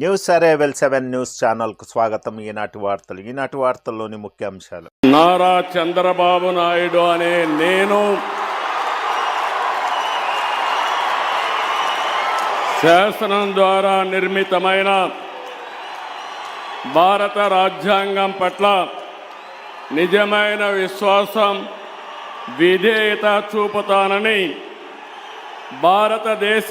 News అరేవెల్ seven news ఛానల్కు స్వాగతం. ఈనాటి వార్తలు ఈనాటి వార్తల్లోని ముఖ్యాంశాలు నారా చంద్రబాబు నాయుడు అనే నేను శాసనం ద్వారా నిర్మితమైన భారత రాజ్యాంగం పట్ల నిజమైన విశ్వాసం విధేయత చూపుతానని భారతదేశ